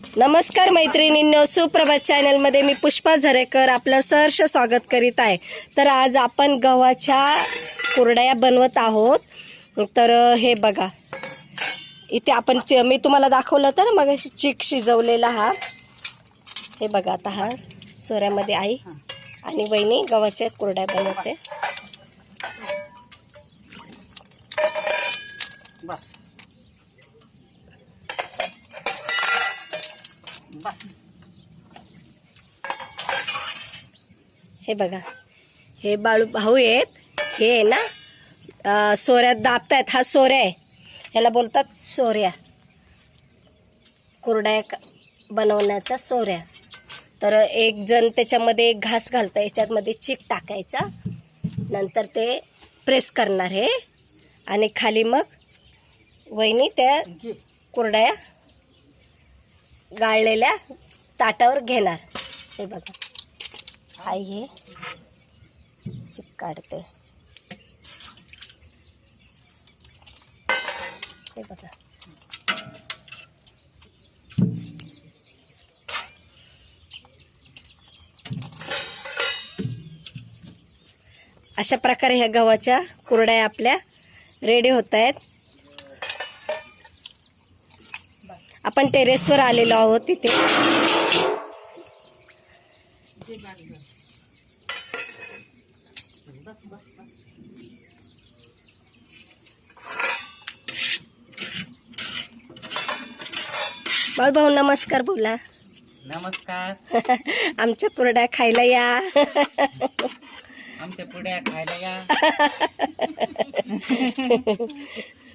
नमस्कार मैत्रिणींनो सुप्रभात चॅनलमध्ये मी पुष्पा झरेकर आपलं सहर्ष स्वागत करीत आहे. तर आज आपण गव्हाच्या कुरड्या बनवत आहोत. तर हे बघा. इथे आपण मी तुम्हाला दाखवलं तर मग चिक शिजवलेला हा. हे बघा आता हा सोऱ्यामध्ये आई आणि वहिनी गव्हाच्या कुरड्या बनवते. हे बघा. हे बाळू भाऊ आहेत. हे आहे ना सोऱ्यात सोऱ्यात दाबतायत. हा सोऱ्या आहे. ह्याला बोलतात सोऱ्या. कुरड्या बनवण्याचा सोऱ्या. तर एक जण त्याच्यामध्ये एक घास घालतं याच्यामध्ये चीक टाकायचा. नंतर ते प्रेस करणार हे. आणि खाली मग वहिनी त्या कुरड्या गाळलेल्या ताटावर घेणार. हे बघा. आई हे. चिप काढते. बघा. अशा प्रकारे ह्या गव्हाच्या कुरड्या आपल्या रेडी होत आहेत. आपण टेरेसवर आलेलो आहोत तिथे बाळभाऊ नमस्कार बोला. नमस्कार. आमच्या कुरड्या खायला या. आमच्या पुढ्या खायला या.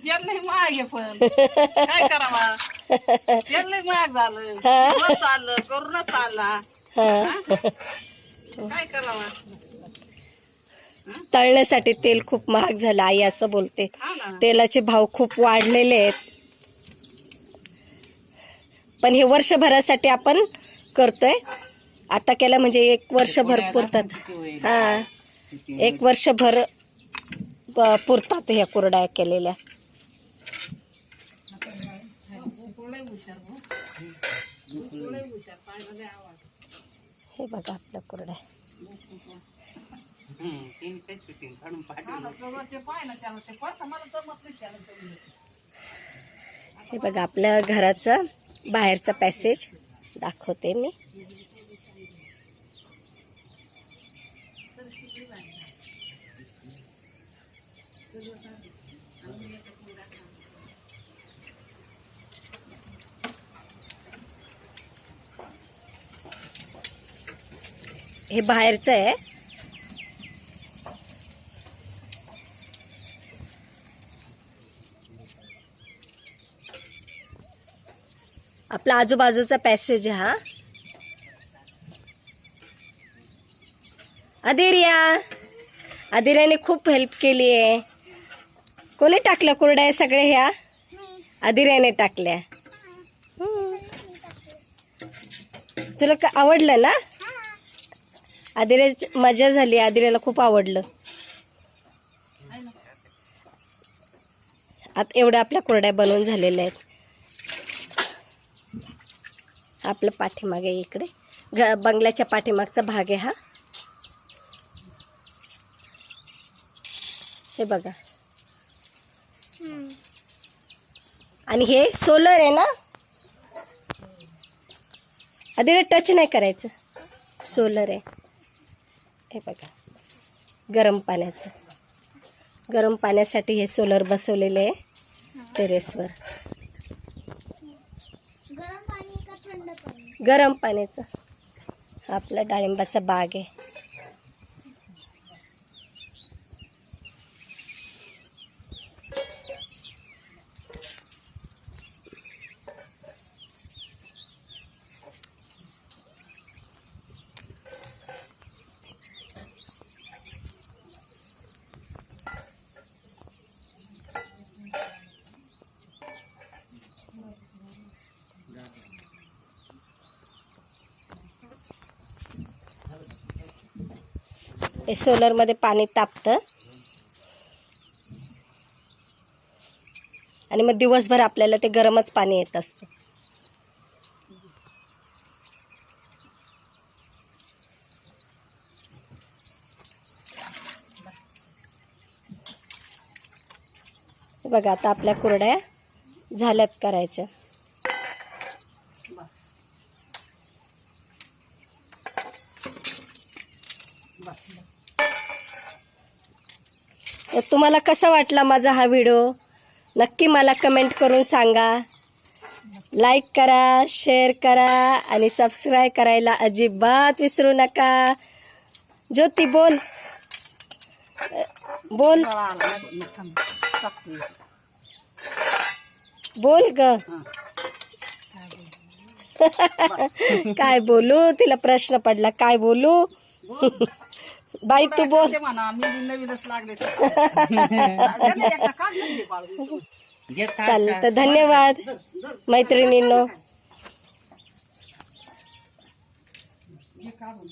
तेल महाग आहे पण. काय करावा? तेल महाग झालं. न चाललं करून चालला. हा. काय करावा? तळण्यासाठी तेल खूप महाग झालं आई असं बोलते. हा ना. तेलाचे भाव खूप वाढलेले आहेत. पण हे वर्षभरासाठी आपण करतोय. आता केलं म्हणजे एक वर्षभर पुरतात. हा. एक वर्षभर प- पुरतात ह्या कुरड्या केलेल्या. हे बघा आपल्या कुरड्या. तीन काही शूटिंग काढून पाठवलं. मला सगळं ते पाहिलं त्याला ते पडतं मला जमत नाही त्याला ते. हे बघा आपल्या घराचं बाहेरचा पॅसेज दाखवते मी. हे बाहेरचं आहे. आपला आजूबाजूचा पॅसेज आहे हा. अधेरिया. अधीर्याने खूप हेल्प केली आहे. कोणी टाकलं कुरड्या सगळे ह्या? अधीर्याने टाकल्या. तुला का आवडलं ना? आदिऱ्याची मजा झाली आदिऱ्याला खूप आवडलं. आता एवढ्या आपल्या कुरड्या बनवून झालेल्या आहेत. आपलं पाठीमागे इकडे. घ बंगल्याच्या पाठीमागचा भाग आहे हा. हे बघा. आणि हे सोलर आहे ना? आधी टच नाही करायचं. सोलर आहे. हे बघा. गरम पाण्याचं. गरम पाण्यासाठी हे सोलर बसवलेले आहे. टेरेसवर. गरम पाण्याचं. आपलं आपला डाळिंबाचा बाग आहे. हे सोलरमध्ये पाणी तापतं. आणि मग दिवसभर आपल्याला ते गरमच पाणी येत असतं. बघा आता आपल्या कुरड्या झाल्यात करायच्या. तुम्हाला कसा वाटला माझा हा व्हिडिओ? नक्की मला कमेंट करून सांगा. लाईक करा शेअर करा आणि सबस्क्राईब करायला अजिबात विसरू नका. ज्योती बोल. बोल. बोल ग. काय बोलू? तिला प्रश्न पडला. काय बोलू. बाई तू बोल. म्हणा मी नवीनच लागले. ताट, चालेल. तर धन्यवाद. मैत्रिणींनो.